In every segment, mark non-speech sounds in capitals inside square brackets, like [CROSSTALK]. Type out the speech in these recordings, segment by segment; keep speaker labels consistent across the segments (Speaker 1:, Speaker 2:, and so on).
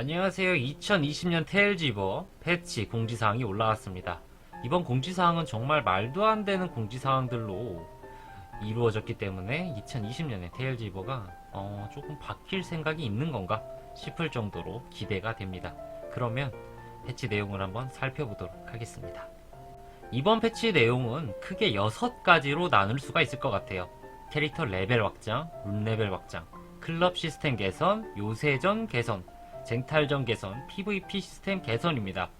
Speaker 1: 안녕하세요. 2020년 테일지버 패치 공지사항이 올라왔습니다. 이번 공지사항은 정말 말도 안 되는 공지사항들로 이루어졌기 때문에 2020년에 테일지버가 어, 조금 바뀔 생각이 있는 건가 싶을 정도로 기대가 됩니다. 그러면 패치 내용을 한번 살펴보도록 하겠습니다. 이번 패치 내용은 크게 6가지로 나눌 수가 있을 것 같아요. 캐릭터 레벨 확장, 룬 레벨 확장, 클럽 시스템 개선, 요새전 개선, 쟁탈전 개선, PVP 시스템 개선입니다.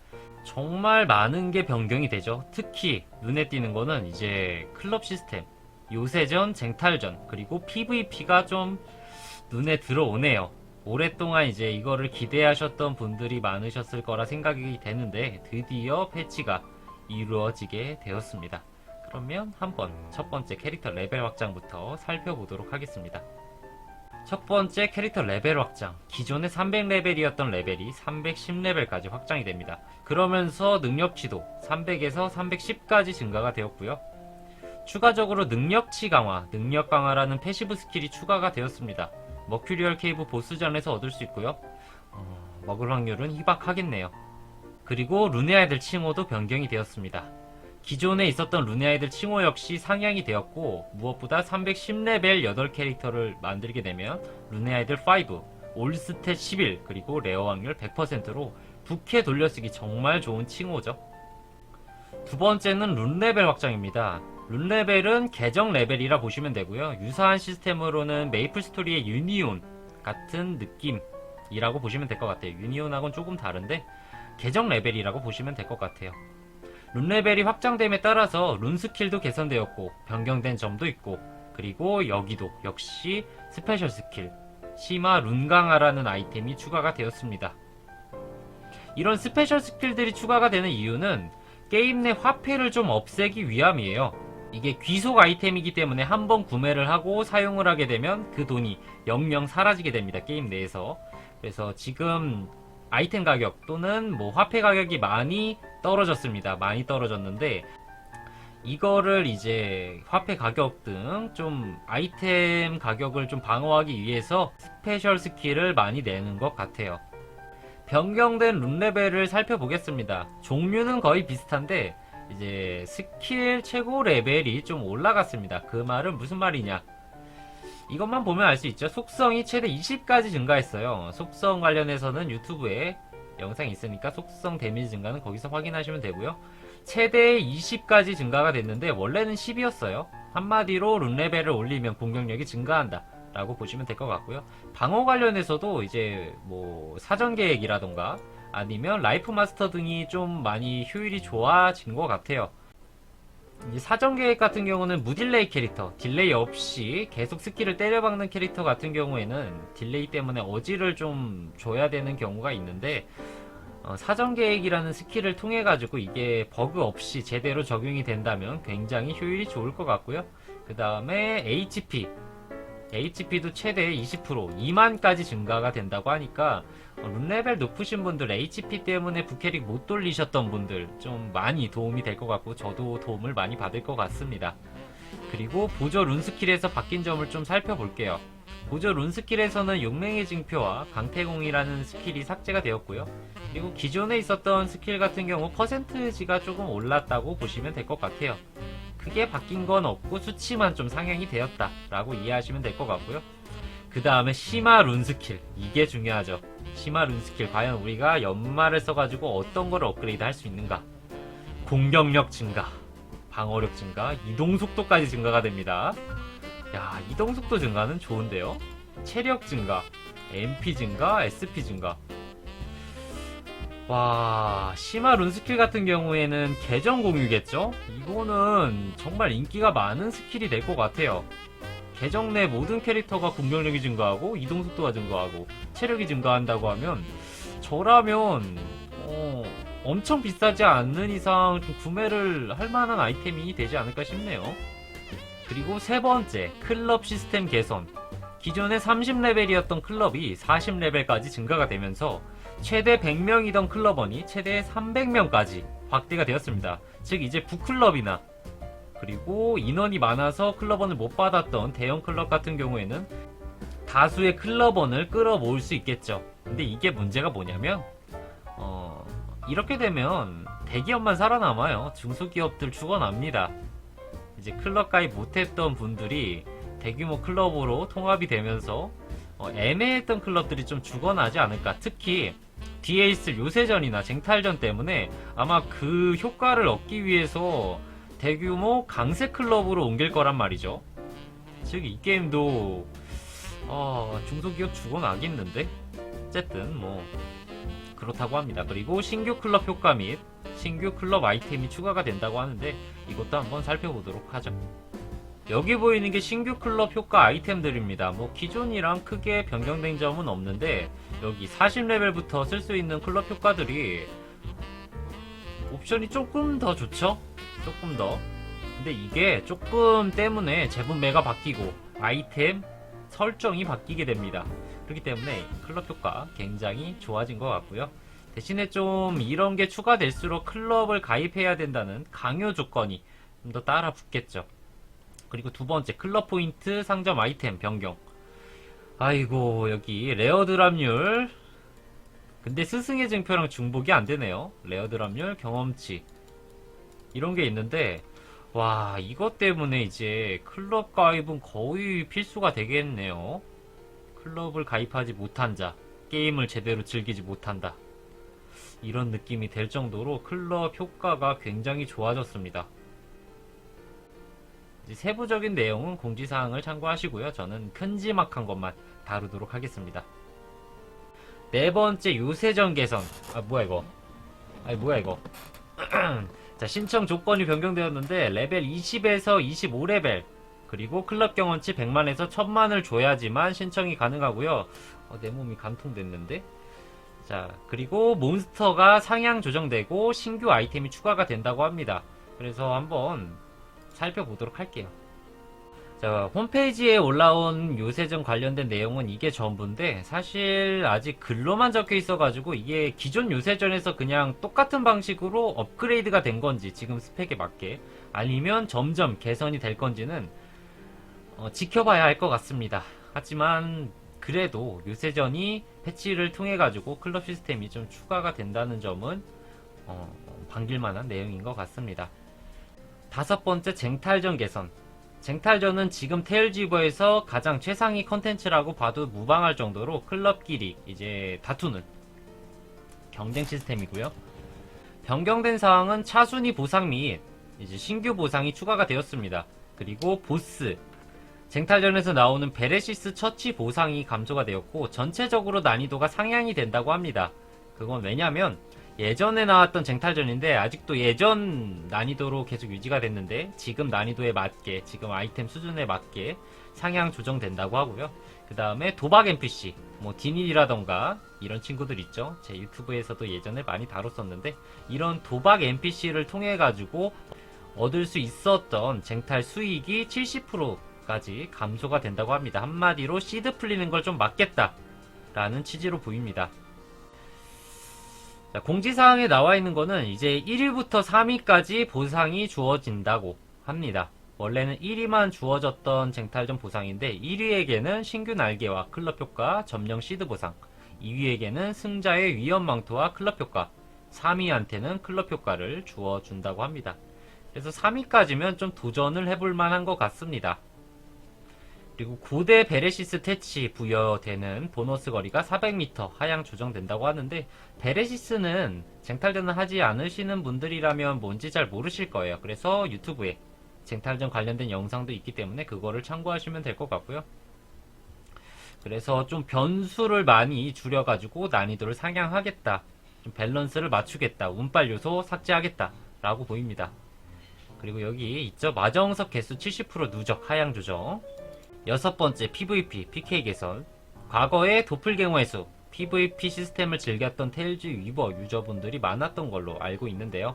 Speaker 1: 정말 많은 게 변경이 되죠. 특히 눈에 띄는 거는 이제 클럽 시스템, 요새전, 쟁탈전, 그리고 PVP가 좀 눈에 들어오네요. 오랫동안 이제 이거를 기대하셨던 분들이 많으셨을 거라 생각이 되는데 드디어 패치가 이루어지게 되었습니다. 그러면 한번 첫 번째 캐릭터 레벨 확장부터 살펴보도록 하겠습니다. 첫 번째 캐릭터 레벨 확장. 기존의 300레벨이었던 레벨이 310레벨까지 확장이 됩니다. 그러면서 능력치도 300에서 310까지 증가가 되었고요. 추가적으로 능력치 강화, 능력 강화라는 패시브 스킬이 추가가 되었습니다. 머큐리얼 케이브 보스전에서 얻을 수 있고요. 어, 먹을 확률은 희박하겠네요. 그리고 룬의 아이들 칭호도 변경이 되었습니다. 기존에 있었던 룬의 아이들 칭호 역시 상향이 되었고 무엇보다 310레벨 8캐릭터를 만들게 되면 룬의 아이들 5, 올스탯 11 그리고 레어 확률 100%로 부캐 돌려쓰기 정말 좋은 칭호죠. 두 번째는 룬 레벨 확장입니다. 룬 레벨은 계정 레벨이라 보시면 되고요. 유사한 시스템으로는 메이플 스토리의 유니온 같은 느낌이라고 보시면 될 것 같아요. 유니온하고는 조금 다른데 계정 레벨이라고 보시면 될 것 같아요. 룬 레벨이 확장됨에 따라서 룬 스킬도 개선되었고 변경된 점도 있고 그리고 여기도 역시 스페셜 스킬 심화 룬 강화라는 아이템이 추가가 되었습니다. 이런 스페셜 스킬들이 추가가 되는 이유는 게임 내 화폐를 좀 없애기 위함이에요. 이게 귀속 아이템이기 때문에 한번 구매를 하고 사용을 하게 되면 그 돈이 영영 사라지게 됩니다. 게임 내에서. 그래서 지금 아이템 가격 또는 뭐 화폐 가격이 많이 떨어졌습니다. 많이 떨어졌는데 이거를 이제 화폐 가격 등 좀 아이템 가격을 좀 방어하기 위해서 스페셜 스킬을 많이 내는 것 같아요. 변경된 룬 레벨을 살펴보겠습니다. 종류는 거의 비슷한데 이제 스킬 최고 레벨이 좀 올라갔습니다. 그 말은 무슨 말이냐? 이것만 보면 알 수 있죠. 속성이 최대 20까지 증가했어요. 속성 관련해서는 유튜브에 영상이 있으니까 속성 데미지 증가는 거기서 확인하시면 되고요. 최대 20까지 증가가 됐는데 원래는 10이었어요. 한마디로 룬 레벨을 올리면 공격력이 증가한다. 라고 보시면 될 것 같고요. 방어 관련해서도 이제 뭐 사전 계획이라던가 아니면 라이프 마스터 등이 좀 많이 효율이 좋아진 것 같아요. 이제 사전 계획 같은 경우는 무딜레이 캐릭터, 딜레이 없이 계속 스킬을 때려박는 캐릭터 같은 경우에는 딜레이 때문에 어지를 좀 줘야 되는 경우가 있는데 어, 사전 계획이라는 스킬을 통해 가지고 이게 버그 없이 제대로 적용이 된다면 굉장히 효율이 좋을 것 같고요. 그 다음에 HP, HP도 최대 20% 2만까지 증가가 된다고 하니까 어, 룬 레벨 높으신 분들 HP 때문에 부캐릭 못 돌리셨던 분들 좀 많이 도움이 될 것 같고 저도 도움을 많이 받을 것 같습니다. 그리고 보조 룬 스킬에서 바뀐 점을 좀 살펴볼게요. 보조 룬 스킬에서는 용맹의 징표와 강태공이라는 스킬이 삭제가 되었고요. 그리고 기존에 있었던 스킬 같은 경우 퍼센트지가 조금 올랐다고 보시면 될 것 같아요. 크게 바뀐 건 없고 수치만 좀 상향이 되었다 라고 이해하시면 될 것 같고요. 그 다음에 심화 룬 스킬 이게 중요하죠. 심화 룬 스킬 과연 우리가 연말을 써가지고 어떤 걸 업그레이드 할 수 있는가? 공격력 증가, 방어력 증가, 이동 속도까지 증가가 됩니다. 야 이동 속도 증가는 좋은데요. 체력 증가, MP 증가, SP 증가. 와, 심화 룬 스킬 같은 경우에는 계정 공유겠죠? 이거는 정말 인기가 많은 스킬이 될 것 같아요. 계정 내 모든 캐릭터가 공격력이 증가하고 이동 속도가 증가하고 체력이 증가한다고 하면 저라면 어, 엄청 비싸지 않는 이상 좀 구매를 할 만한 아이템이 되지 않을까 싶네요. 그리고 세 번째, 클럽 시스템 개선. 기존에 30레벨이었던 클럽이 40레벨까지 증가가 되면서 최대 100명이던 클럽원이 최대 300명까지 확대가 되었습니다. 즉 이제 북클럽이나 그리고 인원이 많아서 클럽원을 못 받았던 대형 클럽 같은 경우에는 다수의 클럽원을 끌어모을 수 있겠죠. 근데 이게 문제가 뭐냐면 어, 이렇게 되면 대기업만 살아남아요. 중소기업들 죽어납니다. 이제 클럽 가입 못했던 분들이 대규모 클럽으로 통합이 되면서 어, 애매했던 클럽들이 좀 죽어나지 않을까. 특히 있을 요새전이나 쟁탈전 때문에 아마 그 효과를 얻기 위해서 대규모 강세 클럽으로 옮길 거란 말이죠. 즉 이 게임도 어, 중소기업 죽어나겠는데? 어쨌든 뭐 그렇다고 합니다. 그리고 신규 클럽 효과 및 신규 클럽 아이템이 추가가 된다고 하는데 이것도 한번 살펴보도록 하죠. 여기 보이는 게 신규 클럽 효과 아이템들입니다. 뭐 기존이랑 크게 변경된 점은 없는데 여기 40레벨부터 쓸 수 있는 클럽 효과들이 옵션이 조금 더 좋죠? 조금 더. 근데 이게 조금 때문에 제분매가 바뀌고 아이템 설정이 바뀌게 됩니다. 그렇기 때문에 클럽 효과 굉장히 좋아진 것 같고요. 대신에 좀 이런 게 추가될수록 클럽을 가입해야 된다는 강요 조건이 좀 더 따라 붙겠죠. 그리고 두 번째 클럽 포인트 상점 아이템 변경. 아이고 여기 레어 드랍률 근데 스승의 증표랑 중복이 안 되네요. 레어 드랍률 경험치 이런 게 있는데 와 이것 때문에 이제 클럽 가입은 거의 필수가 되겠네요. 클럽을 가입하지 못한 자 게임을 제대로 즐기지 못한다. 이런 느낌이 될 정도로 클럽 효과가 굉장히 좋아졌습니다. 세부적인 내용은 공지사항을 참고하시고요. 저는 큼지막한 것만 다루도록 하겠습니다. 네 번째 요새전 개선. 아 뭐야 이거? 아니 뭐야 이거? [CLEARS THROAT] 자 신청 조건이 변경되었는데 레벨 20에서 25레벨 그리고 클럽 경험치 100만에서 1000만을 줘야지만 신청이 가능하고요. 어, 내 몸이 감통됐는데. 자 그리고 몬스터가 상향 조정되고 신규 아이템이 추가가 된다고 합니다. 그래서 한번 살펴보도록 할게요. 자, 홈페이지에 올라온 요새전 관련된 내용은 이게 전부인데, 사실 아직 글로만 적혀 있어가지고, 이게 기존 요새전에서 그냥 똑같은 방식으로 업그레이드가 된 건지, 지금 스펙에 맞게, 아니면 점점 개선이 될 건지는, 어, 지켜봐야 할 것 같습니다. 하지만, 그래도 요새전이 패치를 통해 가지고 클럽 시스템이 좀 추가가 된다는 점은, 어, 반길만한 내용인 것 같습니다. 다섯 번째 쟁탈전 개선. 쟁탈전은 지금 테일지버에서 가장 최상위 컨텐츠라고 봐도 무방할 정도로 클럽끼리 이제 다투는 경쟁 시스템이고요. 변경된 사항은 차순위 보상 및 이제 신규 보상이 추가가 되었습니다. 그리고 보스 쟁탈전에서 나오는 베레시스 처치 보상이 감소가 되었고 전체적으로 난이도가 상향이 된다고 합니다. 그건 왜냐면 예전에 나왔던 쟁탈전인데 아직도 예전 난이도로 계속 유지가 됐는데 지금 난이도에 맞게 지금 아이템 수준에 맞게 상향 조정된다고 하고요. 그 다음에 도박 NPC 뭐 디닐이라던가 이런 친구들 있죠. 제 유튜브에서도 예전에 많이 다뤘었는데 이런 도박 NPC를 통해 가지고 얻을 수 있었던 쟁탈 수익이 70%까지 감소가 된다고 합니다. 한마디로 시드 풀리는 걸 좀 막겠다 라는 취지로 보입니다. 자, 공지사항에 나와 있는 거는 이제 1위부터 3위까지 보상이 주어진다고 합니다. 원래는 1위만 주어졌던 쟁탈전 보상인데 1위에게는 신규 날개와 클럽 효과, 점령 시드 보상, 2위에게는 승자의 위험 망토와 클럽 효과, 3위한테는 클럽 효과를 주어준다고 합니다. 그래서 3위까지면 좀 도전을 해볼 만한 것 같습니다. 그리고 고대 베레시스 퇴치 부여되는 보너스 거리가 400m 하향 조정된다고 하는데 베레시스는 쟁탈전을 하지 않으시는 분들이라면 뭔지 잘 모르실 거예요. 그래서 유튜브에 쟁탈전 관련된 영상도 있기 때문에 그거를 참고하시면 될 것 같고요. 그래서 좀 변수를 많이 줄여가지고 난이도를 상향하겠다. 좀 밸런스를 맞추겠다. 운빨 요소 삭제하겠다. 라고 보입니다. 그리고 여기 있죠. 마정석 개수 70% 누적 하향 조정. 여섯 번째 PVP, PK 개선. 과거에 도플갱어의 수, PVP 시스템을 즐겼던 테일즈 위버 유저분들이 많았던 걸로 알고 있는데요.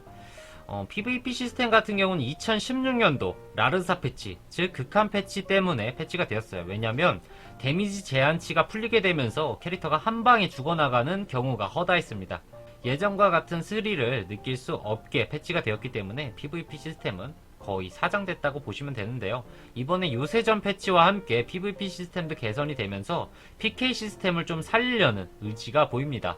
Speaker 1: 어, PVP 시스템 같은 경우는 2016년도 라르사 패치, 즉 극한 패치 때문에 패치가 되었어요. 왜냐면 데미지 제한치가 풀리게 되면서 캐릭터가 한 방에 죽어나가는 경우가 허다했습니다. 예전과 같은 스릴을 느낄 수 없게 패치가 되었기 때문에 PVP 시스템은 거의 사장됐다고 보시면 되는데요. 이번에 요새전 패치와 함께 PVP 시스템도 개선이 되면서 PK 시스템을 좀 살리려는 의지가 보입니다.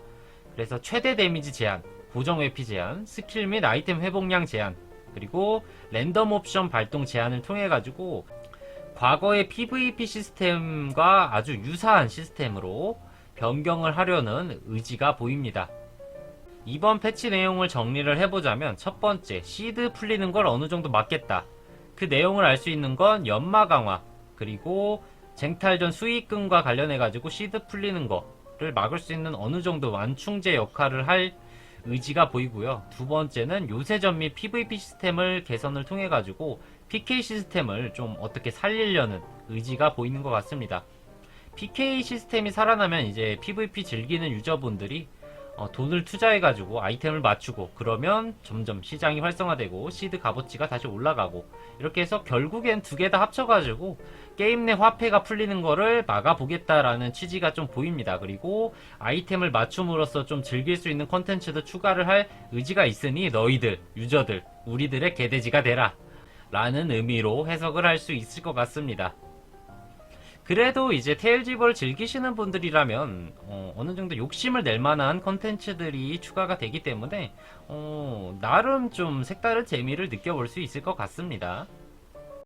Speaker 1: 그래서 최대 데미지 제한, 고정 회피 제한, 스킬 및 아이템 회복량 제한, 그리고 랜덤 옵션 발동 제한을 통해 가지고 과거의 PVP 시스템과 아주 유사한 시스템으로 변경을 하려는 의지가 보입니다. 이번 패치 내용을 정리를 해보자면 첫 번째 시드 풀리는 걸 어느 정도 막겠다. 그 내용을 알 수 있는 건 연마 강화 그리고 쟁탈전 수익금과 관련해 가지고 시드 풀리는 거를 막을 수 있는 어느 정도 완충제 역할을 할 의지가 보이고요. 두 번째는 요새전 및 PVP 시스템을 개선을 통해 가지고 PK 시스템을 좀 어떻게 살리려는 의지가 보이는 것 같습니다. PK 시스템이 살아나면 이제 PVP 즐기는 유저분들이 어, 돈을 투자해가지고 아이템을 맞추고 그러면 점점 시장이 활성화되고 시드 값어치가 다시 올라가고 이렇게 해서 결국엔 두 개 다 합쳐가지고 게임 내 화폐가 풀리는 거를 막아보겠다라는 취지가 좀 보입니다. 그리고 아이템을 맞춤으로써 좀 즐길 수 있는 컨텐츠도 추가를 할 의지가 있으니 너희들, 유저들, 우리들의 개돼지가 되라. 라는 의미로 해석을 할 수 있을 것 같습니다. 그래도 이제 테일집을 즐기시는 분들이라면 어, 느 정도 욕심을 낼 만한 컨텐츠들이 추가가 되기 때문에 어, 나름 좀 색다른 재미를 느껴볼 수 있을 것 같습니다.